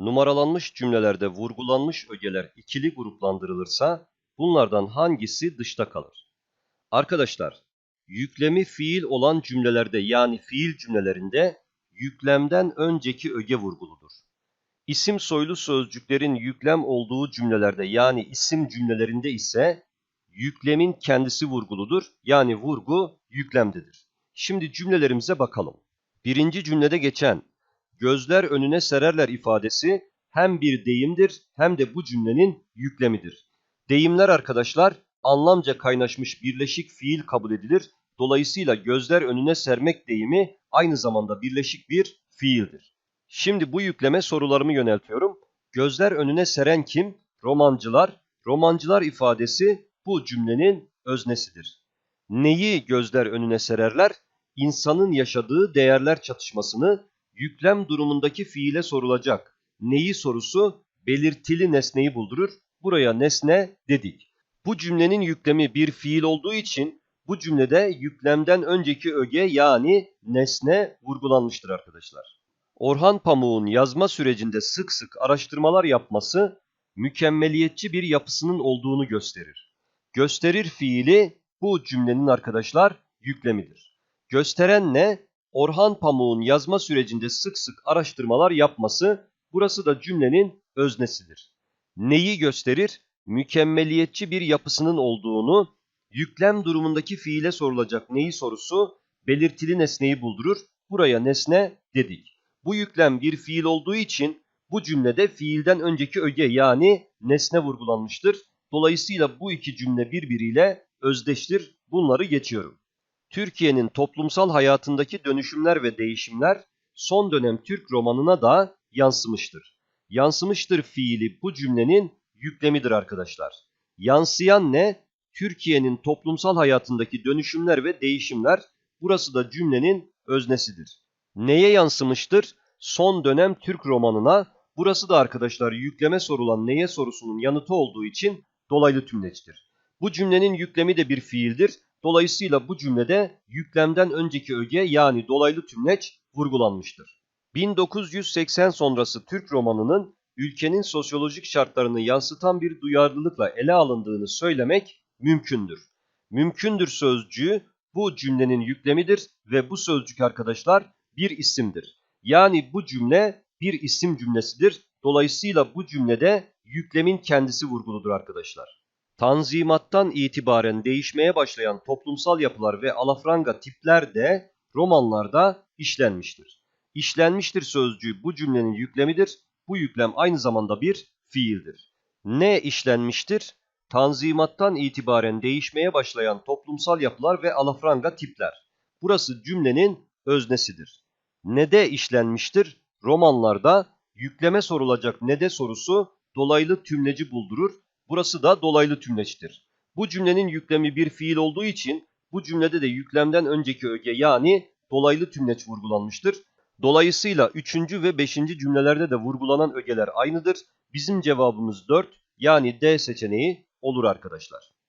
Numaralanmış cümlelerde vurgulanmış ögeler ikili gruplandırılırsa bunlardan hangisi dışta kalır? Arkadaşlar, yüklemi fiil olan cümlelerde yani fiil cümlelerinde yüklemden önceki öge vurguludur. İsim soylu sözcüklerin yüklem olduğu cümlelerde yani isim cümlelerinde ise yüklemin kendisi vurguludur. Yani vurgu yüklemdedir. Şimdi cümlelerimize bakalım. Birinci cümlede geçen gözler önüne sererler ifadesi hem bir deyimdir hem de bu cümlenin yüklemidir. Deyimler arkadaşlar anlamca kaynaşmış birleşik fiil kabul edilir. Dolayısıyla gözler önüne sermek deyimi aynı zamanda birleşik bir fiildir. Şimdi bu yükleme sorularımı yöneltiyorum. Gözler önüne seren kim? Romancılar. Romancılar ifadesi bu cümlenin öznesidir. Neyi gözler önüne sererler? İnsanın yaşadığı değerler çatışmasını yüklem durumundaki fiile sorulacak. Neyi sorusu belirtili nesneyi buldurur. Buraya nesne dedik. Bu cümlenin yüklemi bir fiil olduğu için bu cümlede yüklemden önceki öge yani nesne vurgulanmıştır arkadaşlar. Orhan Pamuk'un yazma sürecinde sık sık araştırmalar yapması mükemmeliyetçi bir yapısının olduğunu gösterir. Gösterir fiili bu cümlenin arkadaşlar yüklemidir. Gösteren ne? Orhan Pamuk'un yazma sürecinde sık sık araştırmalar yapması burası da cümlenin öznesidir. Neyi gösterir? Mükemmeliyetçi bir yapısının olduğunu yüklem durumundaki fiile sorulacak neyi sorusu belirtili nesneyi buldurur. Buraya nesne dedik. Bu yüklem bir fiil olduğu için bu cümlede fiilden önceki öge yani nesne vurgulanmıştır. Dolayısıyla bu iki cümle birbiriyle özdeştir. Bunları geçiyorum. Türkiye'nin toplumsal hayatındaki dönüşümler ve değişimler son dönem Türk romanına da yansımıştır. Yansımıştır fiili bu cümlenin yüklemidir arkadaşlar. Yansıyan ne? Türkiye'nin toplumsal hayatındaki dönüşümler ve değişimler. Burası da cümlenin öznesidir. Neye yansımıştır? Son dönem Türk romanına. Burası da arkadaşlar yükleme sorulan neye sorusunun yanıtı olduğu için dolaylı tümleçtir. Bu cümlenin yüklemi de bir fiildir. Dolayısıyla bu cümlede yüklemden önceki öge yani dolaylı tümleç vurgulanmıştır. 1980 sonrası Türk romanının ülkenin sosyolojik şartlarını yansıtan bir duyarlılıkla ele alındığını söylemek mümkündür. Mümkündür sözcüğü bu cümlenin yüklemidir ve bu sözcük arkadaşlar bir isimdir. Yani bu cümle bir isim cümlesidir. Dolayısıyla bu cümlede yüklemin kendisi vurguludur arkadaşlar. Tanzimattan itibaren değişmeye başlayan toplumsal yapılar ve alafranga tipler de romanlarda işlenmiştir. İşlenmiştir sözcüğü bu cümlenin yüklemidir. Bu yüklem aynı zamanda bir fiildir. Ne işlenmiştir? Tanzimattan itibaren değişmeye başlayan toplumsal yapılar ve alafranga tipler. Burası cümlenin öznesidir. Ne de işlenmiştir? Romanlarda yükleme sorulacak ne de sorusu dolaylı tümleci buldurur. Burası da dolaylı tümleçtir. Bu cümlenin yüklemi bir fiil olduğu için bu cümlede de yüklemden önceki öge yani dolaylı tümleç vurgulanmıştır. Dolayısıyla 3. ve 5. cümlelerde de vurgulanan ögeler aynıdır. Bizim cevabımız 4 yani D seçeneği olur arkadaşlar.